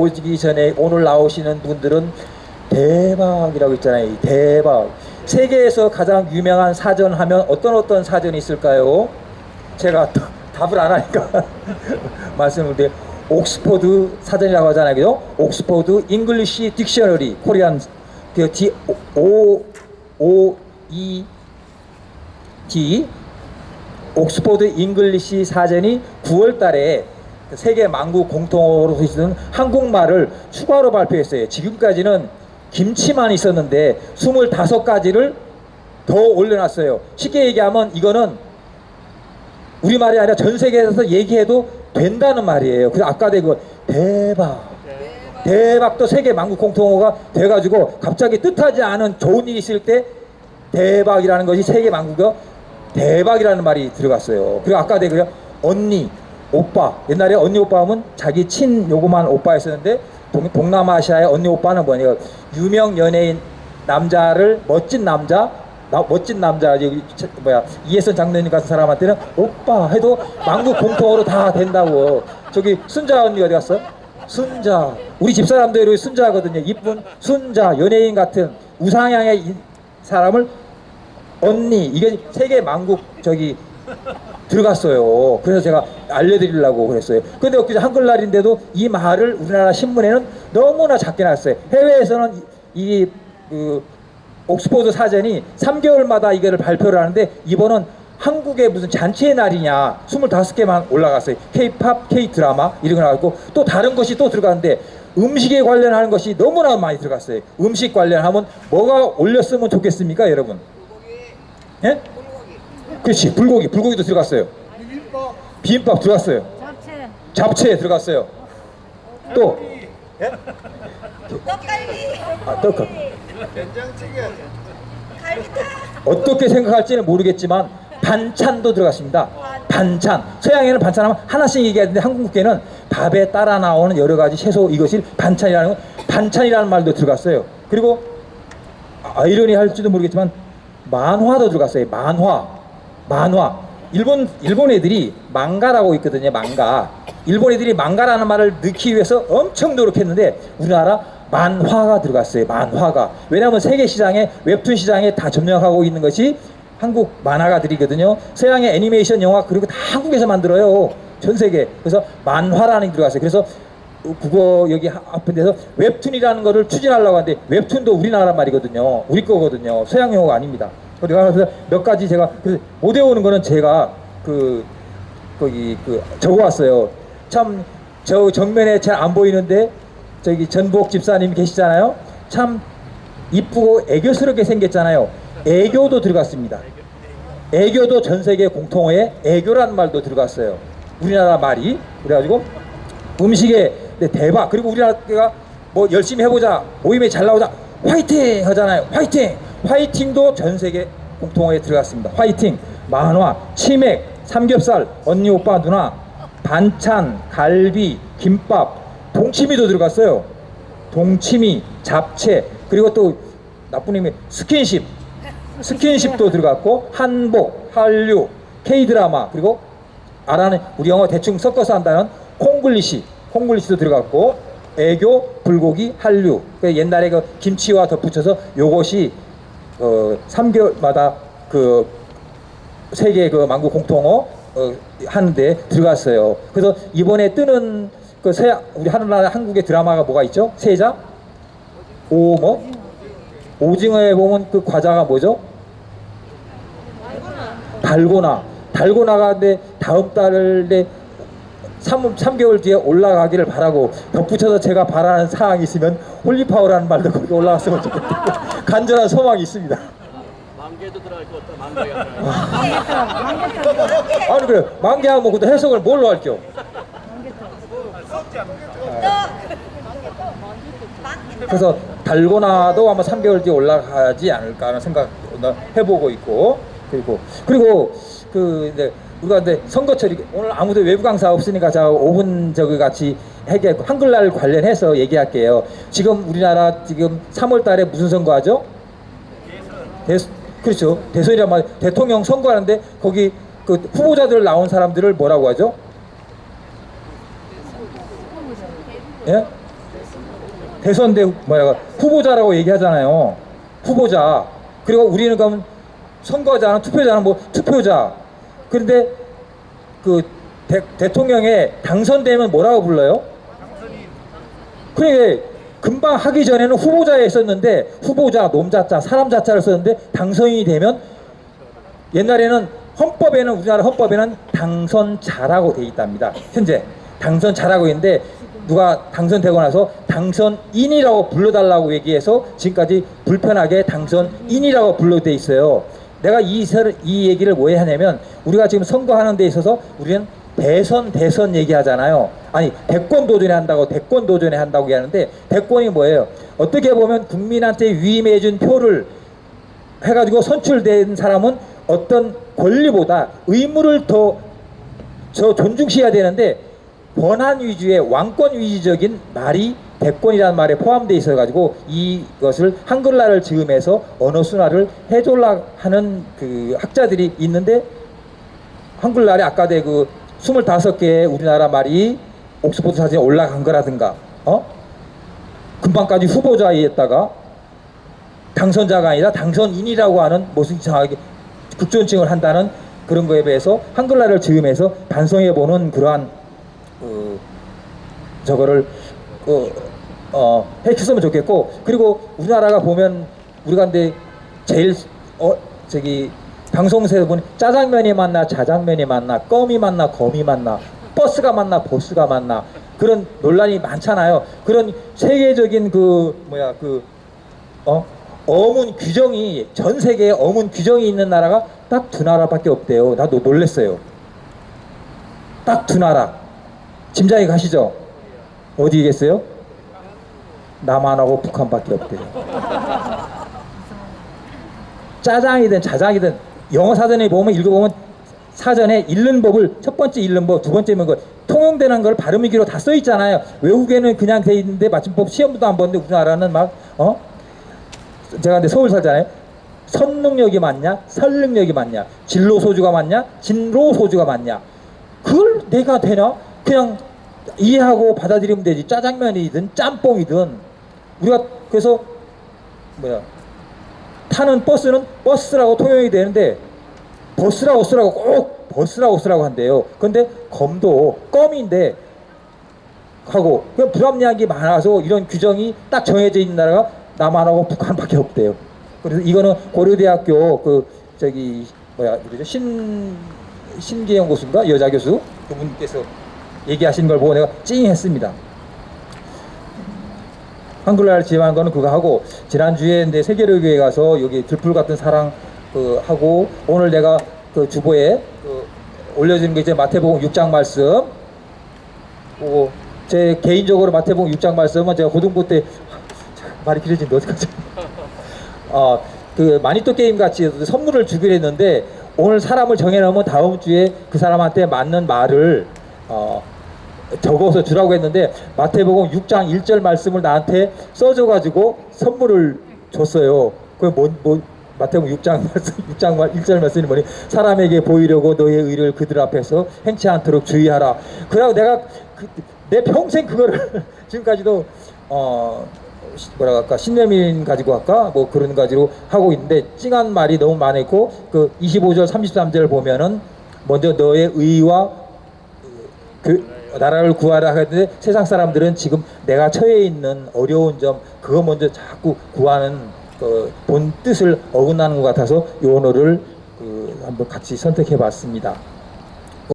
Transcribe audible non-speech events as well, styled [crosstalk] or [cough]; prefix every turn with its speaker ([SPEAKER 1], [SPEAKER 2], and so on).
[SPEAKER 1] 오기 전에 오늘 나오시는 분들은 대박이라고 있잖아요. 이 대박. 세계에서 가장 유명한 사전 하면 어떤 어떤 사전이 있을까요? 제가 다- 답을 안 하니까 [laughs] 말씀을 드려 옥스퍼드 사전이라고 하잖아요. 그죠? 옥스퍼드 잉글리시 딕셔너리 코리안 그 D O O E T 옥스퍼드 잉글리시 사전이 9월 달에 세계 만국 공통어로 쓰시는 한국말을 추가로 발표했어요. 지금까지는 김치만 있었는데 25가지를 더 올려놨어요. 쉽게 얘기하면 이거는 우리말이 아니라 전 세계에서 얘기해도 된다는 말이에요. 그래서 아까 내그 대박. 대박도 세계 만국 공통어가 돼가지고 갑자기 뜻하지 않은 좋은 일이 있을 때 대박이라는 것이 세계 만국어 대박이라는 말이 들어갔어요. 그리고 아까 내가 언니, 오빠 옛날에 언니 오빠 하면 자기 친 요거만 오빠였었는데 동, 동남아시아의 언니 오빠는 뭐냐? 유명 연예인 남자를 멋진 남자 나, 멋진 남자 여기 저- 뭐야? 이혜선 장로님 같은 사람한테는 오빠 해도 만국 공통어로 다 된다고. 저기 순자 언니 어디 갔어? 순자. 우리 집 사람도 이렇게 순자거든요. 이쁜 순자 연예인 같은 우상향의 이 사람을 언니. 이게 세계 만국 저기 들어갔어요. 그래서 제가 알려드리려고 그랬어요. 근데 엊그제 한글날인데도 이 말을 우리나라 신문에는 너무나 작게 났어요. 해외에서는 이, 그, 옥스퍼드 사전이 3개월마다 이거를 발표를 하는데 이번은 한국의 무슨 잔치의 날이냐 25개만 올라갔어요. K-팝, K-드라마 이런 거 나왔고 또 다른 것이 또 들어갔는데 음식에 관련하는 것이 너무나 많이 들어갔어요. 음식 관련하면 뭐가 올렸으면 좋겠습니까 여러분? 예? 그렇지 불고기 불고기도 들어갔어요. 비빔밥 들어갔어요.
[SPEAKER 2] 잡채.
[SPEAKER 1] 잡채 들어갔어요. 또.
[SPEAKER 3] 떡갈비,
[SPEAKER 1] 아, 떡
[SPEAKER 4] 된장찌개.
[SPEAKER 3] 갈비탕,
[SPEAKER 1] 어떻게 생각할지는 모르겠지만 반찬도 들어갔습니다. 반찬. 서양에는 반찬하면 하나씩 얘기하는데 한국에는 밥에 따라 나오는 여러 가지 채소 이것이 반찬이라는 건 반찬이라는 말도 들어갔어요. 그리고 아이러니 할지도 모르겠지만 만화도 들어갔어요. 만화 만화 일본 일본 애들이 망가라고 있거든요 망가 일본 애들이 망가라는 말을 넣기 위해서 엄청 노력했는데 우리나라 만화가 들어갔어요 만화가 왜냐하면 세계 시장에 웹툰 시장에 다 점령하고 있는 것이 한국 만화가들이거든요 서양의 애니메이션 영화 그리고 다 한국에서 만들어요 전 세계 그래서 만화라는 게 들어갔어요 그래서 국어 여기 하- 앞에 데서 웹툰이라는 거를 추진하려고 하는데 웹툰도 우리나라 말이거든요. 우리 거거든요. 서양 용어가 아닙니다. 그래서 몇 가지 제가 못 외우는 거는 제가 그 거기 그 적어 왔어요. 참 저 정면에 잘 안 보이는데 저기 전복 집사님 계시잖아요. 참 이쁘고 애교스럽게 생겼잖아요. 애교도 들어갔습니다. 애교도 전 세계 공통어에 애교라는 말도 들어갔어요. 우리나라 말이 그래가지고 음식에 네, 대박 그리고 우리나라가 뭐 열심히 해보자 모임에 잘 나오자 화이팅 하잖아요 화이팅 화이팅도 전 세계 공통어에 들어갔습니다. 화이팅! 만화 치맥 삼겹살 언니 오빠 누나 반찬 갈비 김밥 동치미도 들어갔어요. 동치미 잡채 그리고 또 나쁜 의미 스킨십. 스킨십도 들어갔고 한복 한류 K-드라마 그리고 알아는 우리 영어 대충 섞어서 한다는 콩글리시 콩글리시도 들어갔고 애교 불고기 한류. 그 옛날에 그 김치와 덧붙여서 요것이 어 3개월마다 그 세계 그 만국 공통어 어, 하는데 들어갔어요. 그래서 이번에 뜨는 그 서양 우리 하늘나라 한국의 드라마가 뭐가 있죠? 세자 오 뭐? 오징어에 보면 그 과자가 뭐죠? 달고나. 달고나가 근데 다음 달에 3, 3개월 뒤에 올라가기를 바라고 덧붙여서 제가 바라는 사항이 있으면 홀리파워라는 말도 거기 올라갔으면 좋겠고 [laughs] 간절한 소망이 있습니다.
[SPEAKER 5] 만개도 들어갈 것 같다. 만개가 들어갈
[SPEAKER 1] 아니 그래 만개하면 그때 해석을 뭘로 할게요? 그래서 달고나도 아마 3개월 뒤에 올라가지 않을까 하는 생각 해보고 있고 그리고 그리고 그 이제 우리가 근데 선거철이 오늘 아무도 외부 강사 없으니까 제가 5분 저기 같이 해게 한글날 관련해서 얘기할게요. 지금 우리나라 지금 3월달에 무슨 선거하죠? 대, 그렇죠. 대선이란 말 대통령 선거하는데 거기 그 후보자들 나온 사람들을 뭐라고 하죠? 예? 대선 대 뭐야 후보자라고 얘기하잖아요. 후보자. 그리고 우리는 그러면 선거자는 투표자는 뭐 투표자. 그런데 그 대, 대통령에 당선되면 뭐라고 불러요? 그래 금방 하기 전에는 후보자에 썼는데 후보자 놈자자 사람 자자를 썼는데 당선이 되면 옛날에는 헌법에는 우리나라 헌법에는 당선자라고 돼 있답니다. 현재 당선자라고 있는데 누가 당선되고 나서 당선인이라고 불러달라고 얘기해서 지금까지 불편하게 당선인이라고 불러돼 있어요. 내가 이, 설- 이 얘기를 왜 하냐면 우리가 지금 선거하는 데 있어서 우리는 대선 대선 얘기하잖아요. 아니 대권 도전에 한다고 대권 도전에 한다고 얘기하는데 대권이 뭐예요? 어떻게 보면 국민한테 위임해 준 표를 해가지고 선출된 사람은 어떤 권리보다 의무를 더 저 존중시해야 되는데 권한 위주의 왕권 위주적인 말이 대권이라는 말에 포함되어 있어 가지고 이것을 한글날을 지음해서 언어 순화를 해줄라 하는 그 학자들이 있는데 한글날에 아까 내그 25개의 우리나라 말이 옥스퍼드 사진에 올라간 거라든가 어? 금방까지 후보자였다가 당선자가 아니라 당선인이라고 하는 무슨 이상하게 극존칭을 한다는 그런 거에 비해서 한글날을 지음해서 반성해 보는 그러한 어, 저거를 어, 어, 했으면 좋겠고 그리고 우리나라가 보면 우리가 근데 제일 어 저기 방송사에서 보니 짜장면이 맞나 자장면이 맞나 껌이 맞나 검이 맞나 버스가 맞나 버스가 맞나 그런 논란이 많잖아요. 그런 세계적인 그 뭐야 그 어? 어문 규정이 전 세계에 어문 규정이 있는 나라가 딱 두 나라밖에 없대요. 나도 놀랬어요. 딱 두 나라. 짐작이 가시죠? 어디겠어요? 남한하고 북한밖에 없대요. 짜장이든 자장이든 영어 사전에 보면 읽어보면 사전에 읽는 법을 첫 번째 읽는 법, 두 번째는 그 통용되는 걸 발음 위기로 다 써 있잖아요. 외국에는 그냥 돼 있는데 맞춤법 시험도 안 봤는데 우리나라는 막 어? 제가 근데 서울 살잖아요. 선능력이 맞냐, 설능력이 맞냐, 진로 소주가 맞냐, 진로 소주가 맞냐. 그걸 내가 되나? 그냥 이해하고 받아들이면 되지. 짜장면이든 짬뽕이든 우리가 그래서 뭐야 타는 버스는 버스라고 통용이 되는데 버스라고 쓰라고 꼭 버스라고 쓰라고 한대요. 근데 검도 껌인데 하고 그 불합리한 게 많아서 이런 규정이 딱 정해져 있는 나라가 남한하고 북한밖에 없대요. 그래서 이거는 고려대학교 그 저기 뭐야 그러죠 신 신기영 교수인가 여자 교수 그분께서 얘기하신 걸 보고 내가 찡했습니다. 한글날 지원한 거는 그거 하고 지난주에 이제 세계로교회 가서 여기 들풀 같은 사랑 그 하고 오늘 내가 그 주보에 그 올려진 게 이제 마태복음 6장 말씀 제 개인적으로 마태복음 6장 말씀은 제가 고등부 때 [laughs] 말이 길어진데 어떡하지? 어, [laughs] 그 마니또 게임 같이 선물을 주기로 했는데 오늘 사람을 정해놓으면 다음 주에 그 사람한테 맞는 말을 어, 적어서 주라고 했는데 마태복음 6장 1절 말씀을 나한테 써줘가지고 선물을 줬어요. 그게 뭐, 뭐 마태복음 6장 [laughs] 말씀, 6장 말 1절 말씀이 뭐니? 사람에게 보이려고 너의 의를 그들 앞에서 행치 않도록 주의하라. 그러고 내가 그, 내 평생 그거를 [laughs] 지금까지도 어 시- 뭐라 할까 신념인 가지고 할까 뭐 그런 가지로 하고 있는데 찡한 말이 너무 많았고 그 25절 33절 보면은 먼저 너의 의와 그 나라를 구하라 하는데 세상 사람들은 지금 내가 처해 있는 어려운 점 그거 먼저 자꾸 구하는 그 본 뜻을 어긋나는 것 같아서 이 언어를 그 한번 같이 선택해 봤습니다.